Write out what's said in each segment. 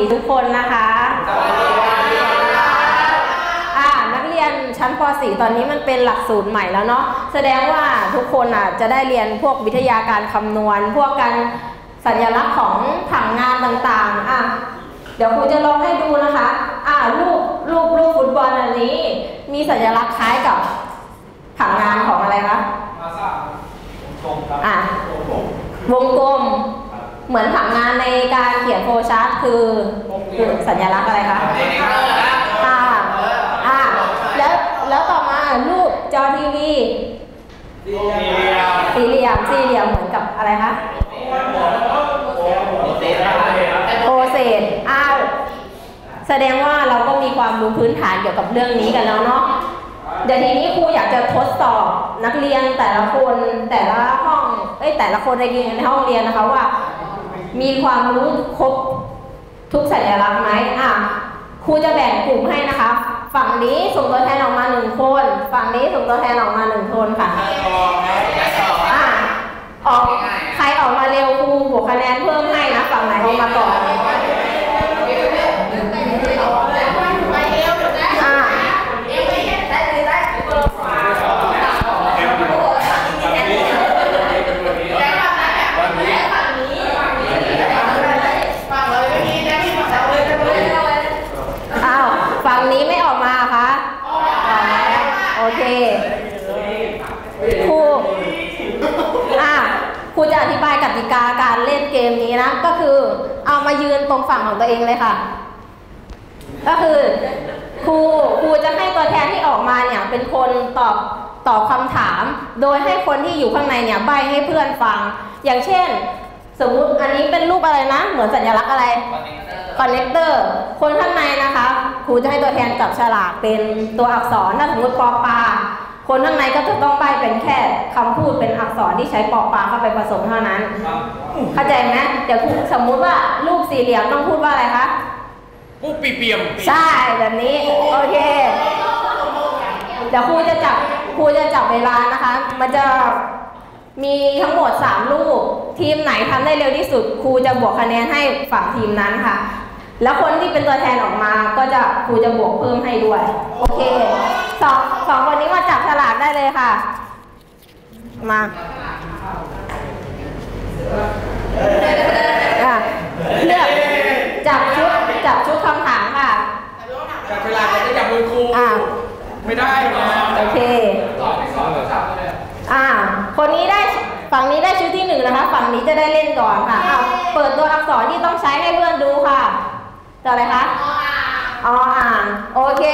.4 ทุกคนนะคะอ่านักเรียนชั้นป .4 ตอนนี้มันเป็นหลักสูตรใหม่แล้วเนาะแสดงว่าทุกคนอะจะได้เรียนพวกวิทยาการคำนวณ พวกการสัญลักษณ์ของผังงานต่างๆอะเดี๋ยวครูจะลองให้ดูนะคะอ่ารูปรูปรูปฟุตบอลอันนี้ มีสัญลักษณ์คล้ายกับผังงานของอะไรคะมาซ่าตรงครับอะวงกลม เหมือนผังงานในการเขียนโฟชาร์ตคือคือสัญลักษณ์อะไรคะค่ะอะแล้วแล้วต่อมารูปจอทีวีสี่เหลี่ยมสี่เหลี่ยมเหมือนกับอะไรคะโอเศษอ้าวแสดงว่าเราก็มีความรู้พื้นฐานเกี่ยวกับเรื่องนี้กันแล้วเนาะเดี๋ยวทีนี้ครูอยากจะทดสอบนักเรียนแต่ละคนแต่ละห้องเอ้ยแต่ละคนในในห้องเรียนนะคะว่า มีความรู้ครบทุกสัญลักษณ์ไหมอะครูจะแบ่งกลุ่มให้นะคะ ฝั่งนี้ส่งตัวแทนออกมาหนึ่งคน ฝั่งนี้ส่งตัวแทนออกมาหนึ่งคนค่ะอะออกใครออกมาเร็วครูบวกคะแนนเพิ่มให้นะ ฝั่งไหนออกมาก่อนอะอ้าวฝั่งนี้ไม่ออกมาเหรอคะออกแล้วโอเคครูอะครูจะอธิบายกติกาการเล่นเกมนี้นะ ก็คือเอามายืน ตรงฝั่งของตัวเองเลยค่ะ ก็คือครูครูจะให้ตัวแทนที่ออกมาเนี่ยเป็นคนตอบตอบคำถาม โดยให้คนที่อยู่ข้างในเนี่ยใบให้เพื่อนฟัง อย่างเช่น สมมุติอันนี้เป็นรูปอะไรนะ เหมือนสัญลักษณ์อะไรคอนเนคเตอร์คนข้างในนะคะครูจะให้ตัวแทนจับฉลากเป็นตัวอักษรถ้าสมมติปอปลา คนข้างในก็จะต้องใบเป็นแค่คำพูดเป็นอักษรที่ใช้ปอปลาเข้าไปผสมเท่านั้น เข้าใจไหมเดี๋ยวครูสมมุติว่ารูปสี่เหลี่ยมต้องพูดว่าอะไรคะผู้ปีเปียมใช่แบบนี้โอเคเดี๋ยวครูจะจับครูจะจับเวลานะคะ มันจะมีทั้งหมด 3 ลูก ทีมไหนทำได้เร็วที่สุดครูจะบวกคะแนนให้ฝั่งทีมนั้นค่ะ แล้วคนที่เป็นตัวแทนออกมาก็จะครูจะบวกเพิ่มให้ด้วย โอเคสองสองคนนี้มาจับฉลากได้เลยค่ะ มาอะเลือกจับชุดจับชุดคำถามค่ะจับเวลาจะได้จับมือครูอ่าไม่ได้นะโอเคอ่า คนนี้ได้ฝั่งนี้ได้ชุดที่หนึ่งนะคะ ฝั่งนี้จะได้เล่นก่อนค่ะอ้าวเปิดตัวอักษรที่ต้องใช้ให้เพื่อนดูค่ะ ตัวอะไรคะออ่างโอเค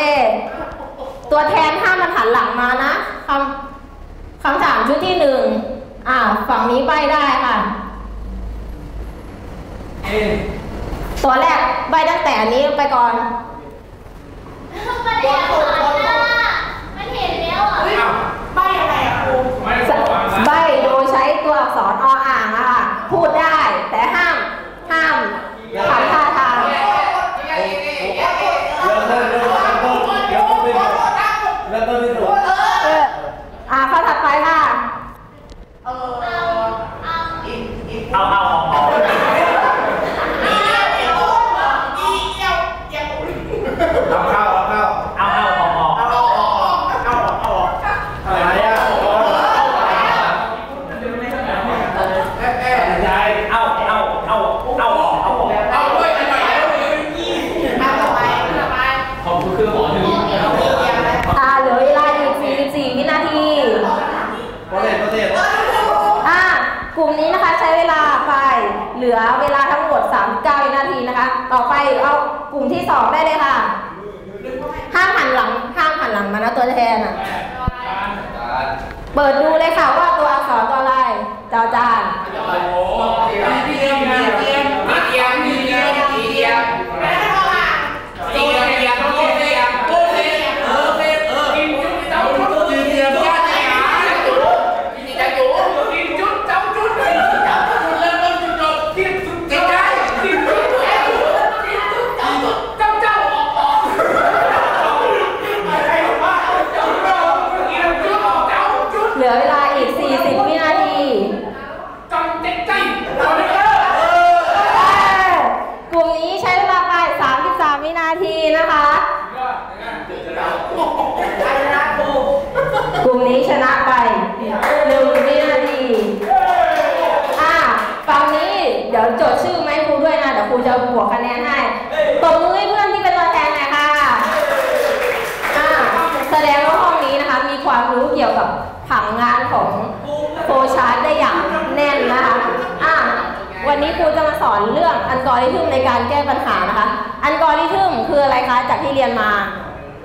ตัวแทนห้ามมันหันหลังมานะคำคำถามชุดที่หนึ่งอ่าฝั่งนี้ใบได้ค่ะตัวแรกใบตั้งแต่อันนี้ไปก่อน มันเห็นอะมันเห็นแล้วอะ ไม่ได้บอกว่า ใบโดยใช้ตัวอักษรออ่างอะค่ะ พูดได้ แต่ห้าม ห้ามทำท่าทาง เออ อ่าข้อถัดไปค่ะ เอาเอา เอาเอาเอาเอาเข้าเอาเข้าเอาเอาเอาเอาอะไรอะยายเอาเอาเอาเอาเอาเอาด้วยไปแล้วยี่สิบขอบคุณคือหมอถึง อ่า เหลือเวลาอีก44วินาที โปรเซสโปรเซส อ่ากลุ่มนี้นะคะใช้ เวลาไป เหลือเวลาทั้งหมด 39วินาทีนะคะ ต่อไปเอากลุ่มที่สองได้เลยค่ะ ห้ามหันหลัง ห้ามหันหลังมานะตัวแทนอะ เปิดดูเลยค่ะว่าตัวอักษรตัวอะไรจอจาน โอ้โหมีเดียมมีเดียมมีเดียมมีเดียมมีเดียมมีเดียมมีเดียมโอเคโอเคเออเออเออกินจุดเจ้าจุดมีเดียมยาจีหากินจะอยู่กินจุดเจ้าจุดเจ้าจุดเริ่มต้นจุดจบกินจุดใจกินจุดเจ้ากินจุดเจ้าเจ้าเจ้าออกออกอะไรวะเจ้าเจ้ากินจุดเจ้าจุด เหลือเวลาอีก 40 วินาที จะบวกคะแนนให้ตบมือให้เพื่อนที่เป็นตัวแทนหน่อยค่ะอ่าแสดงว่าห้องนี้นะคะ มีความรู้เกี่ยวกับผังงานของโฟชาร์ตได้อย่างแน่นนะคะอ่า วันนี้ครูจะมาสอนเรื่องอัลกอริทึมในการแก้ปัญหานะคะ อัลกอริทึมคืออะไรคะ จากที่เรียนมา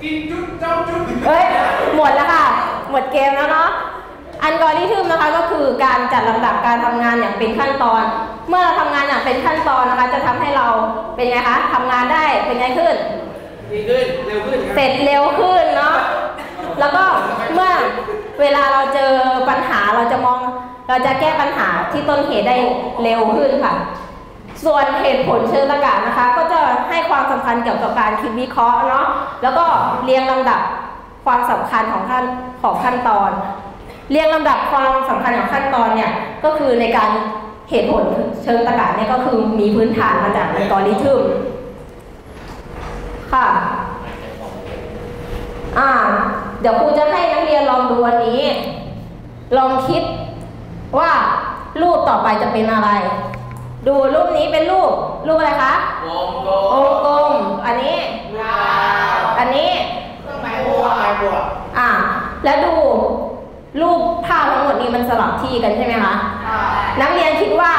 กินจุดเจ้าจุดเฮ้ย หมดแล้วค่ะ หมดเกมแล้วเนาะ อัลกอริทึมนะคะก็คือการจัดลำดับการทำงานอย่างเป็นขั้นตอน เมื่อเราทำงานอย่างเป็นขั้นตอนนะคะ จะทำให้เราเป็นไงคะทำงานได้เป็นไงขึ้นดีขึ้น เร็วขึ้นเสร็จเร็วขึ้นเนาะ แล้วก็เมื่อเวลาเราเจอปัญหาเราจะมอง เราจะแก้ปัญหาที่ต้นเหตุได้เร็วขึ้นค่ะ ส่วนเหตุผลเชิงตรรกะนะคะ ก็จะให้ความสำคัญเกี่ยวกับการคิดวิเคราะห์เนาะแล้วก็เรียงลำดับความสำคัญของขั้นของขั้นตอน เรียงลำดับความสำคัญของขั้นตอนเนี่ยก็คือในการเหตุผลเชิงตรรกะเนี่ยก็คือมีพื้นฐานมาจากอัลกอริทึมค่ะอ่าเดี๋ยวครูจะให้นักเรียนลองดูวันนี้ ลองคิด ว่ารูปต่อไปจะเป็นอะไร ดูรูปนี้เป็นรูปรูปอะไรคะวงกลวมงกลมอันนี้อันนี้เครื่องหมายบวกหมายบวกอ่าแล้วดูรูปภาพทั้งหมดนี้มันสลับที่กันใช่ไหมคะนักเรียนคิดว่า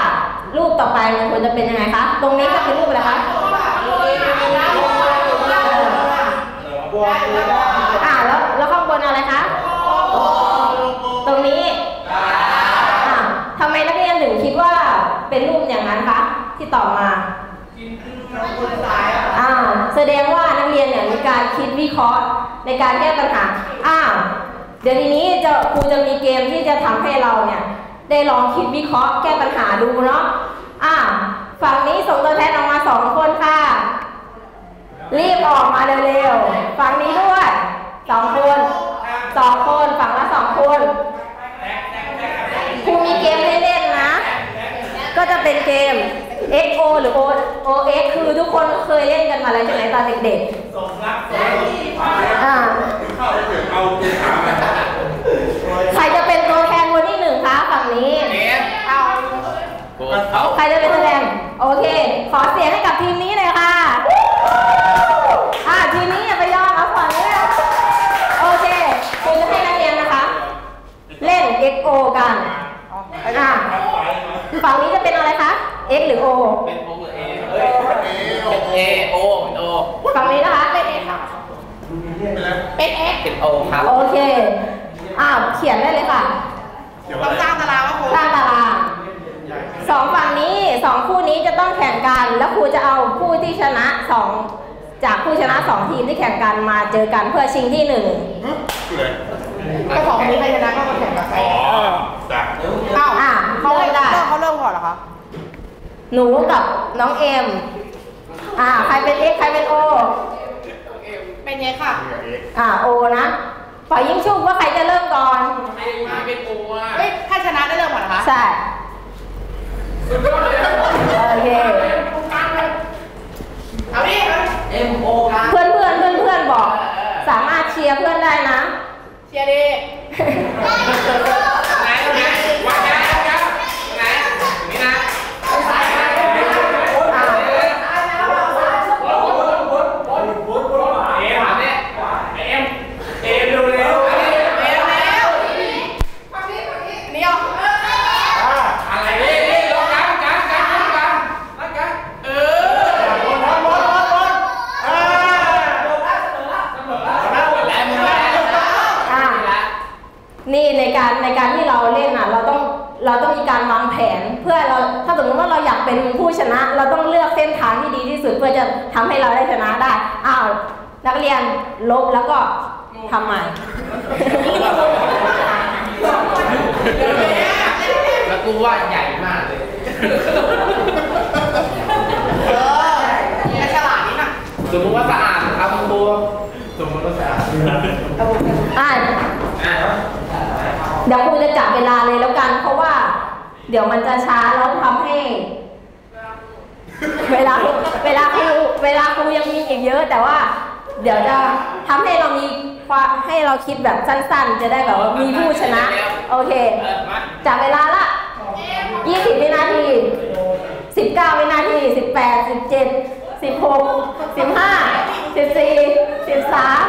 รูปต่อไปมันควรจะเป็นยังไงคะตรงนี้ก็เป็นรูปอะไรคะบวกอ่าแล้วแล้วข้างบนอะไรคะตรงนี้ อ่าทำไมนักเรียนถึงคิดว่า เป็นรูปอย่างนั้นคะที่ตอบมากินน้ำคนสายอะอ่าแสดงว่านักเรียนเนี่ยมีการคิดวิเคราะห์ในการแก้ปัญหาอ่าเดี๋ยวทีนี้จะครูจะมีเกมที่จะทำให้เราเนี่ยได้ลองคิดวิเคราะห์แก้ปัญหาดูเนาะอ่าฝั่งนี้ส่งตัวแทนออกมาสองคนค่ะ รีบออกมาเร็วๆฝั่งนี้ด้วยสองคน สองคน ฝั่งละสองคน ครูมีเกมให้เล่นนะ ก็จะ เป็นเกม XO หรือ O OX คือทุกคนเคยเล่นกันมาแล้วใช่ไหมตอนเด็กส่งรักส่งรักๆอ่าเข้าไปถึงเอาเกมถามมาใครจะเป็นตัวแทนคนที่หนึ่งคะฝั่งนี้เน็ตเอาเอาใครจะเป็นตัวแทนโอเค ขอเสียงให้กับทีมนี้เลยค่ะ อ่าทีมนี้อย่าไปยอมเอาฝั่งนี้นะโอเคคุณจะให้นักเรียนนะคะ เล่น XO กัน อ่า ฝั่งนี้จะเป็นอะไรคะ X หรือ O เป็นโอหรือเอเอ้ยเป็นเอโอเป็นโอฝั่งนี้นะคะเป็น X ค่ะเป็น X เป็นโอครับโอเคอ่าเขียนได้เลยค่ะเดี๋ยวอะไรสร้างตารางสองฝั่งนี้สองคู่นี้จะต้องแข่งกัน แล้วครูจะเอาผู้ที่ชนะสองจากผู้ชนะสองทีมที่แข่งกันมาเจอกันเพื่อชิงที่หนึ่งคืออะไรก็สองคนนี้ใครชนะก็มาแข่งกับใครอ๋อจ้ะอ้าวอะเขาเริ่เริ่มมได้เขาเริ่มก่อนเหรอคะ หนูกับน้องเอ็ม อ่า ใครเป็น X ใครเป็น O เป็นไงค่ะอ่า O นะฝ่ายยิ่งชุบว่าใครจะเริ่มก่อนเป็นโออะเอ้ย ถ้าชนะได้เริ่มก่อนเหรอคะ ใช่ โอเค เอาดิเอ็มโอครับเพื่อนเพื่อนเพื่อนเพื่อนๆบอก สามารถเชียร์เพื่อนได้นะ เชียร์ดี ไหนไหนวางยาวยาวไหนนี่นะ เอ็มเนี่ยเอ็มเอ็มเร็วเร็ว เร็วเร็วนี่เอา อะไรนี่นี่ลงกันกันกันกันกันกันเออแล้วมึงแม่ อ่า นี่ในการในการที่เราเล่นอะ เราต้องเราต้องมีการวางแผน เพื่อเราถ้าสมมติว่าเราอยากเป็นผู้ชนะ เราต้องเลือกเส้นทางที่ดีที่สุดเพื่อจะทำให้เราได้ชนะได้อ้าวนักเรียนลบแล้วก็ทำใหม่ แล้วกูว่า ใหญ่มากเลยเออแค่ฉลาดนี่น่ะสมมติว่าสะอาดครับคุณครูสมมติว่าสะอาดอ่าอะเดี๋ยวครูจะจับเวลาเลยแล้วกัน เพราะว่า เดี๋ยวมันจะช้าแล้วทำให้ เวลาเวลาครูเวลาครูยังมีอีกเยอะ แต่ว่า เดี๋ยวจะทำให้เรามีความให้เราคิดแบบสั้นๆ จะได้แบบว่ามีผู้ชนะ โอเคเออมาจับเวลาละ ยี่สิบวินาทีสิบเก้าวินาทีสิบแปดสิบเจ็ดสิบหกสิบห้าสิบสี่สิบสาม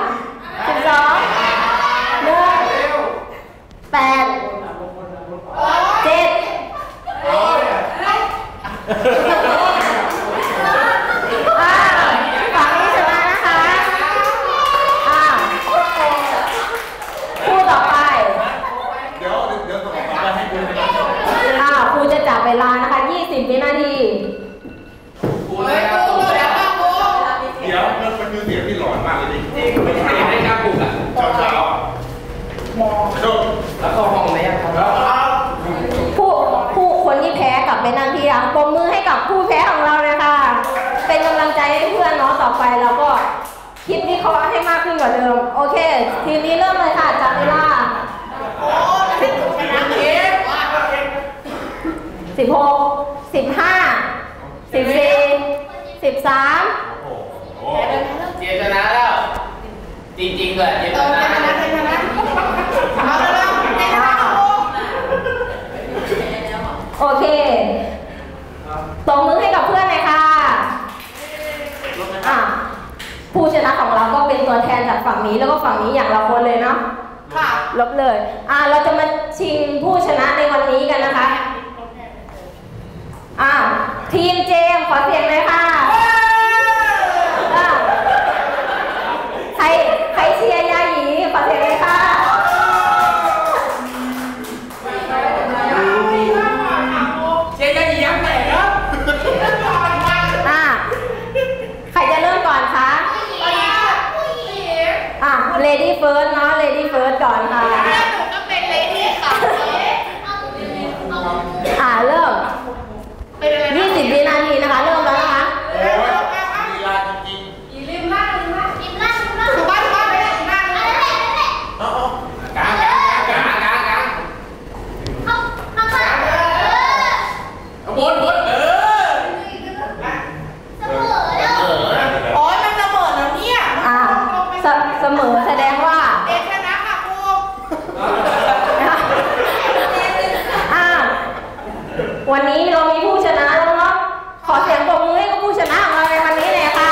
เคราะห์ให้มากขึ้นกว่าเดิม โอเค ทีมนี้เริ่มเลยค่ะจับเวลาสิบหกสิบห้าสิบสี่สิบสามโอ้โหเจชนะแล้ว จริงๆเลยเจเอชนะชนะชนะเอาแล้วแล้วชนะกูโอเคตบมือให้กับเพื่อนหน่อยค่ะอะ ผู้ชนะของเราก็เป็นตัวแทนจากฝั่งนี้แล้วก็ฝั่งนี้อย่างละคนเลยเนาะค่ะลบเลยอะเราจะมาชิงผู้ชนะในวันนี้กันนะคะอะทีมเจมส์ขอเสียงเลยค่ะอะใครใครเชียร์ยาหยีขอเสียงเลยค่ะ เจยังยังไหนครับ อะ ใครจะเริ่มก่อนคะ ผู้หญิง อะ lady first เนาะ lady first ก่อนค่ะ แม่หนูก็เป็นเลดี้ค่ะ อะ เริ่ม เป็นอะไรนะ 20 วินาทีนะคะ เริ่มแล้วนะคะ โอ้ยลีลาจริง อีริมล่างริมล่างริมล่างริมล่างถูกบ้านถูกบ้านไปเลยริมล่างนั่นแหละนั่นแหละ ๆเอา กลางกลางกลางกลางกลาง เอาเอาค่ะเออ เอาบนบนเออ เสมอแล้ว ๆเออได้ได้ โอ้ยมันเสมอแล้วเนี่ย อะเสเสมอแสดงว่า เด็กชนะค่ะครู อะวันนี้เรามีผู้ชนะแล้วเนาะ ขอเสียงปรบมือให้กับผู้ชนะของเราในวันนี้เลยค่ะ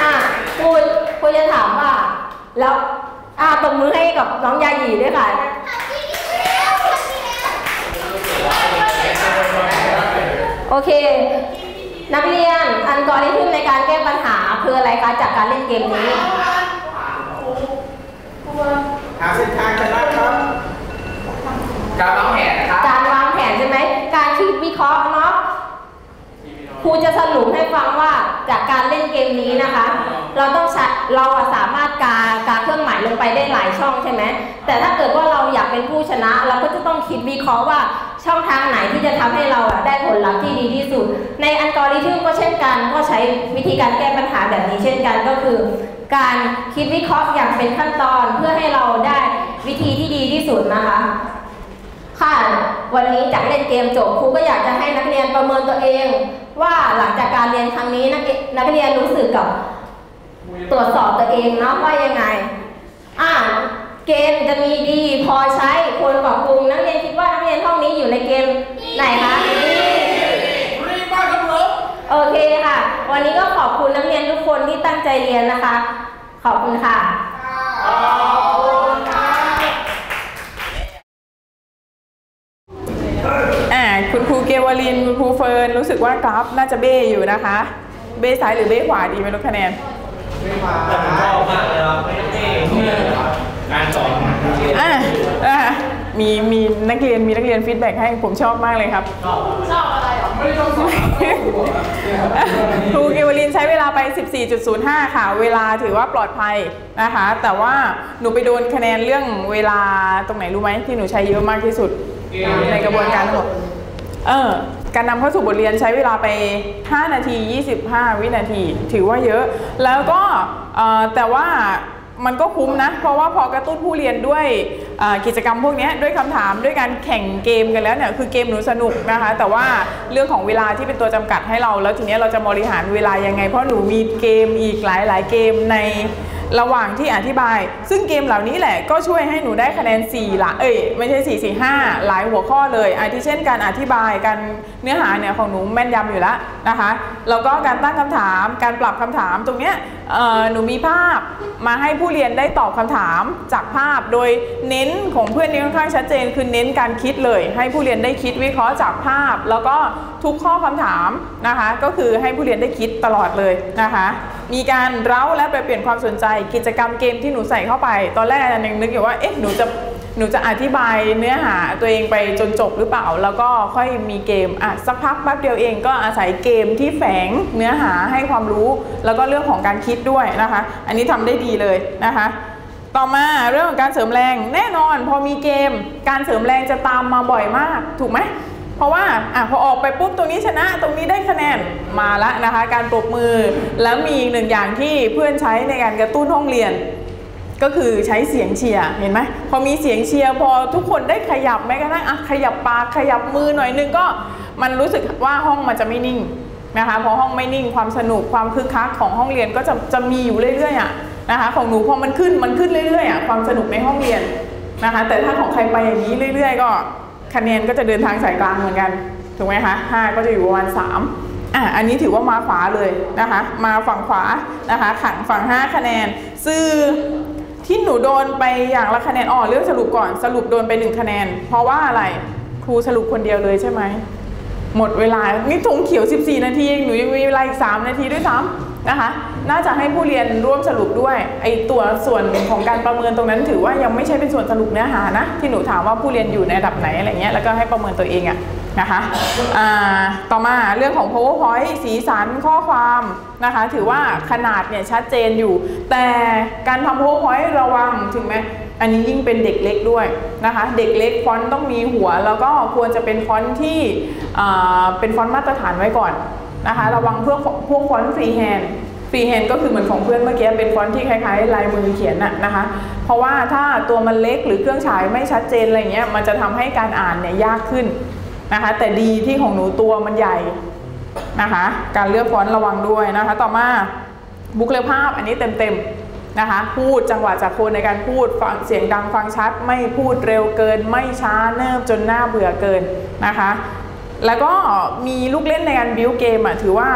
อะคุณคุณจะถามว่า แล้วอะตบมือให้กับน้องยาหยีด้วยค่ะโอเค นักเรียนอันกอริทึมในการแก้ปัญหาคืออะไรคะจากการเล่นเกมนี้หาเส้นทางชนะครับ การวางแผนนะครับการวางแผนใช่ไหมการคิดวิเคราะห์เนาะครูจะสรุปให้ฟังว่าจากการเล่นเกมนี้นะคะ เราต้องใช้เราสามารถกากาเครื่องหมายลงไปได้หลายช่องใช่ไหมแต่ถ้าเกิดว่าเราอยากเป็นผู้ชนะ เราก็จะต้องคิดวิเคราะห์ว่าช่องทางไหนที่จะทำให้เราได้ผลลัพธ์ที่ดีที่สุด ในอัลกอริทึมก็เช่นกันก็ใช้วิธีการแก้ปัญหาแบบนี้เช่นกันก็คือ การคิดวิเคราะห์อย่างเป็นขั้นตอนเพื่อให้เราได้วิธีที่ดีที่สุดนะคะค่ะวันนี้จากเล่นเกมจบครูก็อยากจะให้นักเรียนประเมินตัวเอง ว่าหลังจากการเรียนครั้งนี้นักนักเรียนรู้สึกกับ ตรวจสอบตัวเองเนาะว่ายังไง อ่าเกมจะมีดีพอใช้ควรปรับปรุงนักเรียนคิดว่านักเรียนห้องนี้อยู่ในเกมไหนคะดีรีบมากครับผมโอเคค่ะ วันนี้ก็ขอบคุณนักเรียนทุกคนที่ตั้งใจเรียนนะคะ ขอบคุณค่ะอ่าคุณครูเกวลินคุณครูเฟิร์นรู้สึกว่ากราฟน่าจะเบ้อยู่นะคะ เบ้ซ้ายหรือเบ้ขวาดีไหม่รู้คะแนน แต่ผมชอบมากเลยครับการสอนอ่าอ่ามีมีนักเรียนมีนักเรียนฟีดแบ็กให้ผมชอบมากเลยครับครูเกวลินใช้เวลาไป 14.05 ค่ะ เวลาถือว่าปลอดภัยนะคะ แต่ว่าหนูไปโดนคะแนนเรื่องเวลาตรงไหนรู้ไหมที่หนูใช้เยอะมากที่สุด ในกระบวนการทั้งหมดเออ การนำเข้าสู่บทเรียนใช้เวลาไป 5 นาที 25 วินาที ถือว่าเยอะ แล้วก็แต่ว่ามันก็คุ้มนะ เพราะว่าพอกระตุ้นผู้เรียนด้วยกิจกรรมพวกนี้ด้วยคำถามด้วยการแข่งเกมกันแล้วเนี่ยคือเกมหนูสนุกนะคะ แต่ว่าเรื่องของเวลาที่เป็นตัวจำกัดให้เรา แล้วทีนี้เราจะบริหารเวลายังไง เพราะหนูมีเกมอีกหลาย ๆ เกมใน ระหว่างที่อธิบาย ซึ่งเกมเหล่านี้แหละก็ช่วยให้หนูได้คะแนน4ละเอ้ยไม่ใช่4 4 5 หลายหัวข้อเลยอาทิเช่นการอธิบายการเนื้อหาเนี่ยของหนูแม่นยำอยู่แล้วนะคะแล้วก็การตั้งคำถามการปรับคำถามตรงเนี้ยหนูมีภาพมาให้ผู้เรียนได้ตอบคำถามจากภาพ โดยเน้นของเพื่อนนี่ค่อนข้างชัดเจน คือเน้นการคิดเลย ให้ผู้เรียนได้คิดวิเคราะห์จากภาพ แล้วก็ทุกข้อคำถามนะคะ ก็คือให้ผู้เรียนได้คิดตลอดเลยนะคะ มีการเร้าและแปเปลี่ยนความสนใจ กิจกรรมเกมที่หนูใส่เข้าไป ตอนแรกอาจารย์ยังนึกอยู่ว่าเอ๊ะหนูจะหนูจะอธิบายเนื้อหาตัวเองไปจนจบหรือเปล่า แล้วก็ค่อยมีเกมอะสักพักแป๊บเดียวเองก็อาศัยเกมที่แฝงเนื้อหาให้ความรู้ แล้วก็เรื่องของการคิดด้วยนะคะ อันนี้ทำได้ดีเลยนะคะ ต่อมาเรื่องของการเสริมแรงแน่นอน พอมีเกม การเสริมแรงจะตามมาบ่อยมาก ถูกไหม เพราะว่าอะพอออกไปปุ๊บตรงนี้ชนะตรงนี้ได้คะแนนมาละนะคะ การปรบมือแล้วมีอีกหนึ่งอย่างที่เพื่อนใช้ในการกระตุ้นห้องเรียน ก็คือใช้เสียงเชียร์เห็นไหมพอมีเสียงเชียร์พอทุกคนได้ขยับแม้กระทั่งอะขยับปากขยับมือหน่อยนึงก็มันรู้สึกว่าห้องมันจะไม่นิ่งนะคะพอห้องไม่นิ่งความสนุกความคึกคักของห้องเรียนก็จะจะมีอยู่เรื่อยๆอะนะคะของหนูพอมันขึ้นมันขึ้นเรื่อยๆอะความสนุกในห้องเรียนนะคะ แต่ถ้าของใครไปอย่างนี้เรื่อย ๆ ก็ คะแนนก็จะเดินทางสายกลางเหมือนกัน ถูกไหมคะห้าก็จะอยู่ประมาณสามอะอันนี้ถือว่ามาขวาเลยนะคะ มาฝั่งขวานะคะขังฝั่ง 5 คะแนน ซื่อที่หนูโดนไปอย่างละคะแนนอ๋อเรื่องสรุปก่อนสรุปโดนไป 1 คะแนน เพราะว่าอะไรครูสรุปคนเดียวเลยใช่ไหมหมดเวลานี่ธงเขียว 14 นาทีเองหนูยังมีเวลาอีก 3 นาทีด้วยซ้ำนะคะ น่าจะให้ผู้เรียนร่วมสรุปด้วยไอตัวส่วนของการประเมินตรงนั้น ถือว่ายังไม่ใช่เป็นส่วนสรุปเนื้อหานะ ที่หนูถามว่าผู้เรียนอยู่ในระดับไหนอะไรเงี้ยแล้วก็ให้ประเมินตัวเองอะนะคะต่อมาเรื่องของ powerpoint สีสันข้อความนะคะ ถือว่าขนาดเนี่ยชัดเจนอยู่ แต่การทำ powerpoint ระวังถึงแม้อันนี้ยิ่งเป็นเด็กเล็กด้วยนะคะ เด็กเล็กฟอนต์ต้องมีหัว แล้วก็ควรจะเป็นฟอนต์ที่เป็นฟอนต์มาตรฐานไว้ก่อนนะคะ ระวังเพวกพวกฟอนต์ฟรีแฮนด์ ฟรีแฮนด์ก็คือเหมือนของเพื่อนเมื่อกี้เป็นฟอนต์ที่คล้ายๆลายมือเขียนน่ะนะคะ เพราะว่าถ้าตัวมันเล็กหรือเครื่องฉายไม่ชัดเจนอะไรเงี้ยมันจะทำให้การอ่านเนี่ยยากขึ้นนะคะแต่ดีที่ของหนูตัวมันใหญ่นะคะ การเลือกฟอนต์ระวังด้วยนะคะ ต่อมาบุคลิกภาพอันนี้เต็มๆนะคะ พูดจังหวะจากคนในการพูดฟังเสียงดังฟังชัด ไม่พูดเร็วเกิน ไม่ช้าเนิบจนหน้าเบื่อเกินนะคะ แล้วก็มีลูกเล่นในการบิวเกมอะถือว่า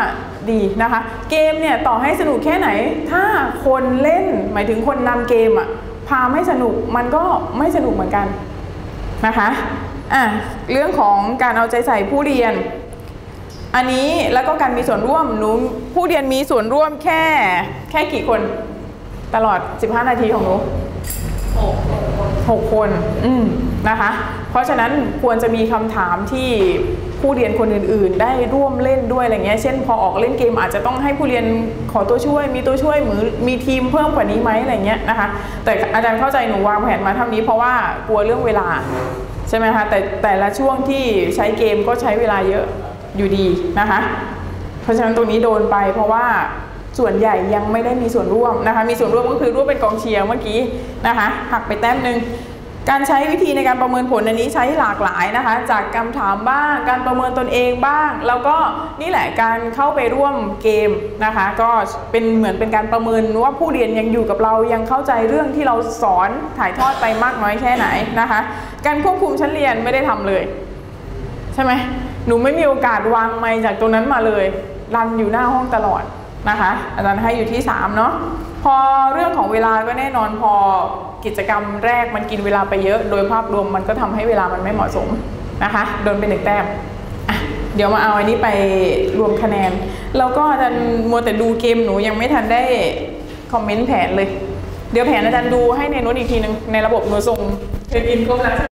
ดีนะคะ เกมเนี่ยต่อให้สนุกแค่ไหน ถ้าคนเล่นหมายถึงคนนำเกมอะพาไม่สนุกมันก็ไม่สนุกเหมือนกันนะคะอะเรื่องของการเอาใจใส่ผู้เรียน อันนี้แล้วก็การมีส่วนร่วมหนูผู้เรียนมีส่วนร่วมแค่แค่กี่คนตลอด 15 นาทีของหนูหกคน อืมนะคะ เพราะฉะนั้นควรจะมีคำถามที่ ผู้เรียนคนอื่นๆ ได้ร่วมเล่นด้วยอะไรเงี้ย เช่น พอออกเล่นเกมอาจจะต้องให้ผู้เรียนขอตัวช่วย มีตัวช่วยหรือมีทีมเพิ่มกว่านี้ไหมอะไรเงี้ยนะคะ แต่อาจารย์เข้าใจหนูวางแผนมาเท่านี้เพราะว่ากลัวเรื่องเวลาใช่ไหมคะแต่แต่ละช่วงที่ใช้เกมก็ใช้เวลาเยอะอยู่ดีนะคะ เพราะฉะนั้นตรงนี้โดนไปเพราะว่าส่วนใหญ่ยังไม่ได้มีส่วนร่วมนะคะ มีส่วนร่วมก็คือร่วมเป็นกองเชียร์เมื่อกี้นะคะ หักไปแต้มหนึ่ง การใช้วิธีในการประเมินผลอันนี้ใช้หลากหลายนะคะ จากคำถามบ้าง การประเมินตนเองบ้าง แล้วก็นี่แหละการเข้าไปร่วมเกมนะคะ ก็เป็นเหมือนเป็นการประเมินว่าผู้เรียนยังอยู่กับเรายังเข้าใจเรื่องที่เราสอนถ่ายทอดไปมากน้อยแค่ไหนนะคะ การควบคุมชั้นเรียนไม่ได้ทำเลย ใช่ไหมหนูไม่มีโอกาสวางไมค์จากตรงนั้นมาเลยรันอยู่หน้าห้องตลอดนะคะ อาจารย์ให้อยู่ที่3เนาะพอเรื่องของเวลาก็แน่นอนพอ กิจกรรมแรกมันกินเวลาไปเยอะ โดยภาพรวมมันก็ทำให้เวลามันไม่เหมาะสมนะคะโดนเป็นหนึ่งแต้มเดี๋ยวมาเอาอันนี้ไปรวมคะแนน แล้วก็อาจารย์มัวแต่ดูเกมหนูยังไม่ทันได้คอมเมนต์แผนเลย เดี๋ยวแผนอาจารย์ดูให้ในโน้ตอีกทีนึงในระบบหนูส่งเธอกินครบแล้ว